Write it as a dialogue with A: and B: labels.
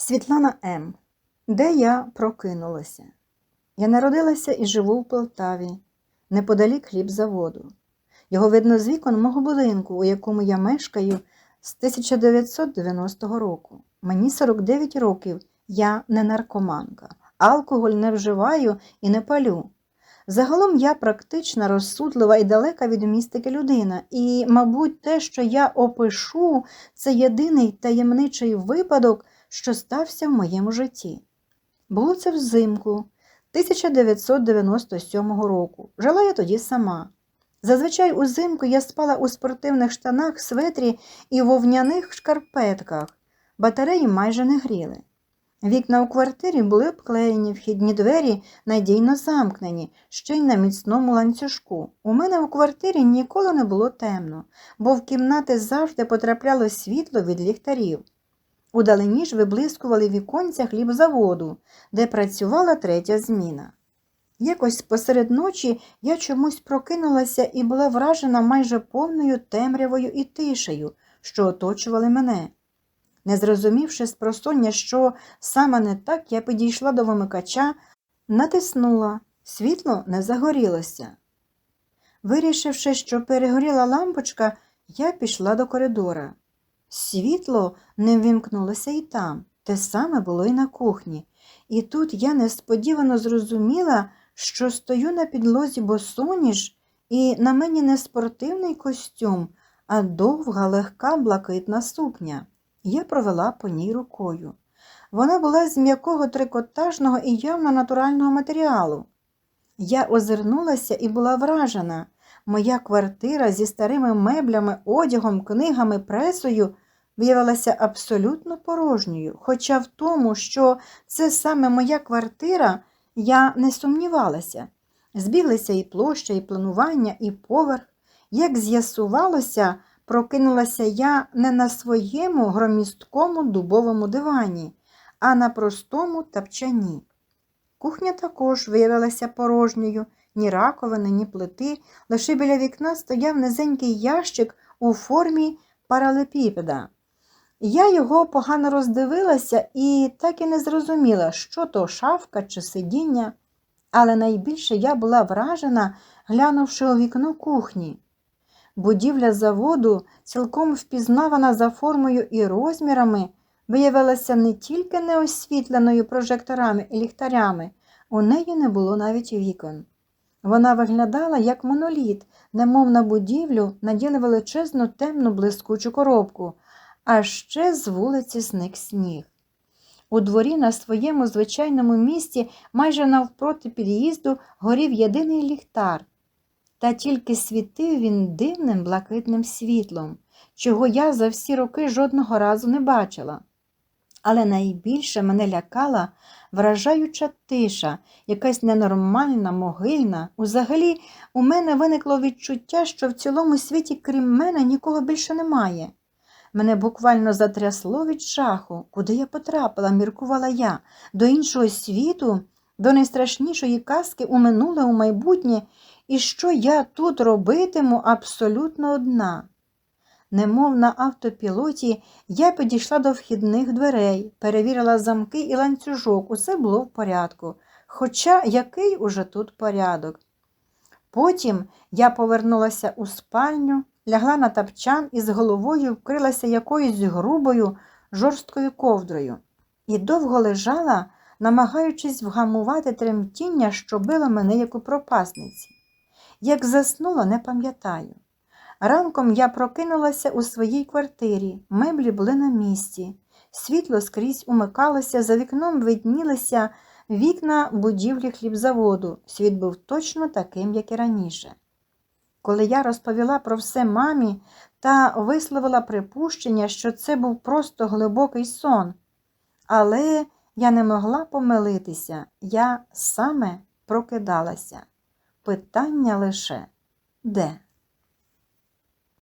A: Світлана М. Де я прокинулася? Я народилася і живу в Полтаві, неподалік хлібзаводу. Його видно з вікон мого будинку, у якому я мешкаю з 1990 року. Мені 49 років, я не наркоманка, алкоголь не вживаю і не палю. Загалом я практична, розсудлива і далека від містики людина, і, мабуть, те, що я опишу, це єдиний таємничий випадок, що стався в моєму житті. Було це взимку 1997 року. Жила я тоді сама. Зазвичай узимку я спала у спортивних штанах, светрі і вовняних шкарпетках. Батареї майже не гріли. Вікна у квартирі були обклеєні, вхідні двері надійно замкнені, ще й на міцному ланцюжку. У мене у квартирі ніколи не було темно, бо в кімнати завжди потрапляло світло від ліхтарів. Удалині ж виблискували віконця хлібзаводу, де працювала третя зміна. Якось посеред ночі я чомусь прокинулася і була вражена майже повною темрявою і тишею, що оточували мене. Не зрозумівши з просоння, що саме не так, я підійшла до вимикача, натиснула, світло не загорілося. Вирішивши, що перегоріла лампочка, я пішла до коридора. Світло не ввімкнулося і там, те саме було і на кухні. І тут я несподівано зрозуміла, що стою на підлозі босоніж, і на мені не спортивний костюм, а довга, легка, блакитна сукня. Я провела по ній рукою. Вона була з м'якого трикотажного і явно натурального матеріалу. Я озирнулася і була вражена. Моя квартира зі старими меблями, одягом, книгами, пресою виявилася абсолютно порожньою, хоча в тому, що це саме моя квартира, я не сумнівалася. Збіглися і площа, і планування, і поверх. Як з'ясувалося, прокинулася я не на своєму громісткому дубовому дивані, а на простому тапчані. Кухня також виявилася порожньою, ні раковини, ні плити, лише біля вікна стояв низенький ящик у формі паралепіпеда. Я його погано роздивилася і так і не зрозуміла, що то шафка чи сидіння, але найбільше я була вражена, глянувши у вікно кухні. Будівля заводу, цілком впізнавана за формою і розмірами, виявилася не тільки неосвітленою прожекторами і ліхтарями, у неї не було навіть вікон. Вона виглядала як моноліт, немов на будівлю наділи величезну темну блискучу коробку, а ще з вулиці зник сніг. У дворі на своєму звичайному місці, майже навпроти під'їзду, горів єдиний ліхтар, та тільки світив він дивним блакитним світлом, чого я за всі роки жодного разу не бачила. Але найбільше мене лякала вражаюча тиша, якась ненормальна, могильна. Узагалі, у мене виникло відчуття, що в цілому світі, крім мене, нікого більше немає. Мене буквально затрясло від жаху, куди я потрапила, міркувала я, до іншого світу, до найстрашнішої казки у минуле, у майбутнє, і що я тут робитиму абсолютно одна. Немов на автопілоті, я підійшла до вхідних дверей, перевірила замки і ланцюжок, усе було в порядку. Хоча який уже тут порядок. Потім я повернулася у спальню, лягла на тапчан і з головою вкрилася якоюсь грубою, жорсткою ковдрою і довго лежала, намагаючись вгамувати тремтіння, що било мене як у пропасниці. Як заснула, не пам'ятаю. Ранком я прокинулася у своїй квартирі, меблі були на місці, світло скрізь умикалося, за вікном виднілися вікна будівлі хлібзаводу. Світ був точно таким, як і раніше. Коли я розповіла про все мамі та висловила припущення, що це був просто глибокий сон, але я не могла помилитися, я саме прокидалася. Питання лише де?